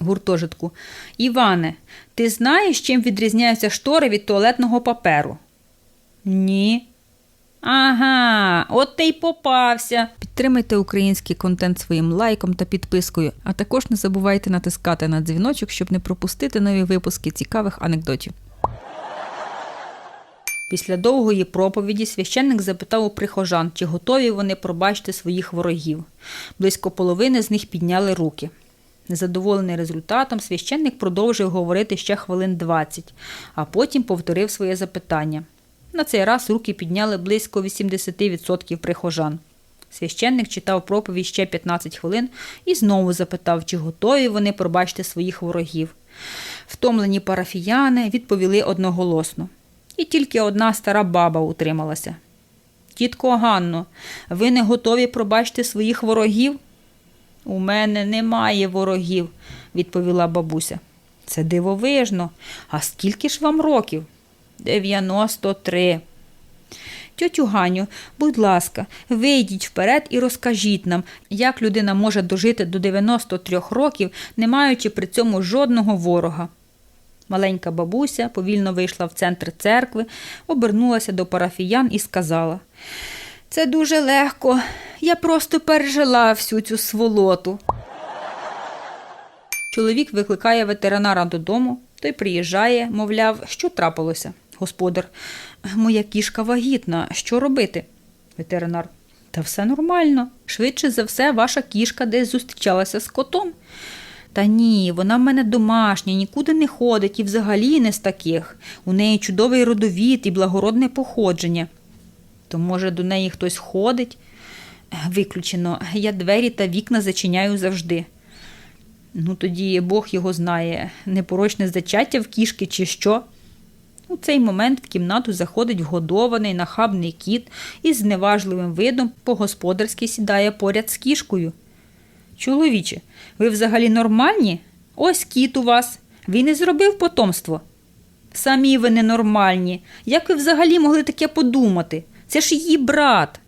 гуртожитку. Іване, ти знаєш, чим відрізняються штори від туалетного паперу? Ні. Ага, от ти й попався. Підтримайте український контент своїм лайком та підпискою, а також не забувайте натискати на дзвіночок, щоб не пропустити нові випуски цікавих анекдотів. Після довгої проповіді священник запитав у прихожан, чи готові вони пробачити своїх ворогів. Близько половини з них підняли руки. Незадоволений результатом, священник продовжив говорити ще хвилин 20, а потім повторив своє запитання. На цей раз руки підняли близько 80% прихожан. Священник читав проповідь ще 15 хвилин і знову запитав, чи готові вони пробачити своїх ворогів. Втомлені парафіяни відповіли одноголосно. І тільки одна стара баба утрималася. Тітко Ганно, ви не готові пробачити своїх ворогів? У мене немає ворогів, відповіла бабуся. Це дивовижно. А скільки ж вам років? Дев'яносто три. Тьотю Ганю, будь ласка, вийдіть вперед і розкажіть нам, як людина може дожити до 93 років, не маючи при цьому жодного ворога. Маленька бабуся повільно вийшла в центр церкви, обернулася до парафіян і сказала: Це дуже легко. Я просто пережила всю цю сволоту. Чоловік викликає ветеринара додому, той приїжджає, мовляв, що трапилося. Господар, моя кішка вагітна, що робити? Ветеринар. Та все нормально. Швидше за все, ваша кішка десь зустрічалася з котом. Та ні, вона в мене домашня, нікуди не ходить і взагалі не з таких. У неї чудовий родовід і благородне походження. То, може, до неї хтось ходить? Виключено, я двері та вікна зачиняю завжди. Ну, тоді Бог його знає, непорочне зачаття в кішки чи що. У цей момент в кімнату заходить вгодований нахабний кіт і з зневажливим видом по-господарськи сідає поряд з кішкою. Чоловіче, ви взагалі нормальні? Ось кіт у вас. Він і зробив потомство. Самі ви ненормальні. Як ви взагалі могли таке подумати? Це ж її брат.